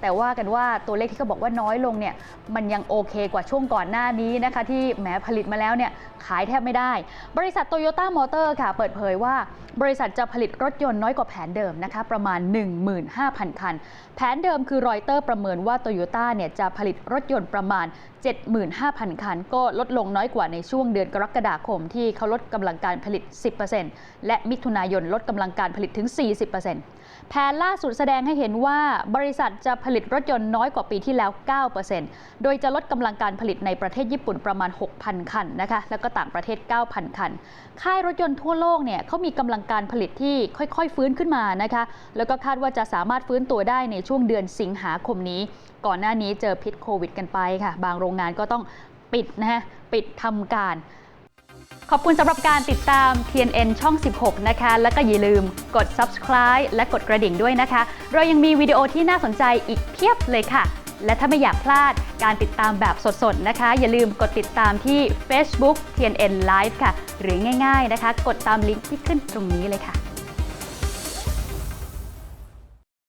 แต่ว่ากันว่าตัวเลขที่เขาบอกว่าน้อยลงเนี่ยมันยังโอเคกว่าช่วงก่อนหน้านี้นะคะที่แหมผลิตมาแล้วเนี่ยขายแทบไม่ได้ บริษัทโตโยต้ามอเตอร์ค่ะเปิดเผยว่า บริษัทจะผลิตรถยนต์น้อยกว่าแผนเดิมนะคะประมาณ 15,000 คัน แผนเดิมคือรอยเตอร์ประเมินว่าโตโยต้าเนี่ยจะผลิตรถยนต์ประมาณ 75,000 คัน ก็ลดลงน้อยกว่าในช่วงเดือนกรกฎาคมที่เขาลดกำลังการผลิต 10%และมิถุนายนลดกำลังการผลิตถึง 40%แผนล่าสุดแสดงให้เห็นว่าบริษัทจะผลิตรถยนต์น้อยกว่าปีที่แล้ว 9%โดยจะลดกำลังการผลิตในประเทศญี่ปุ่นประมาณ 6,000 คันนะคะแล้วก็ต่างประเทศ 9,000 คัน ค่ายรถยนต์ทั่วโลกเนี่ยเขามีกำลังการผลิตที่ค่อยๆ ฟื้นขึ้นมานะคะแล้วก็คาดว่าจะสามารถฟื้นตัวได้ในช่วงเดือนสิงหาคมนี้ ก่อนหน้านี้เจอพิษโควิด กันไปค่ะ บางโรงงานก็ต้องปิดนะฮะปิดทำการ ขอบคุณสำหรับการติดตาม TNN ช่อง 16 นะคะ แล้วก็อย่าลืมกด subscribe และกดกระดิ่งด้วยนะคะ เรายังมีวิดีโอที่น่าสนใจอีกเพียบเลยค่ะ และถ้าไม่อยากพลาดการติดตามแบบสดๆนะคะ อย่าลืมกดติดตามที่ Facebook TNN Live ค่ะ หรือง่ายๆนะคะ กดตามลิงก์ที่ขึ้นตรงนี้เลยค่ะ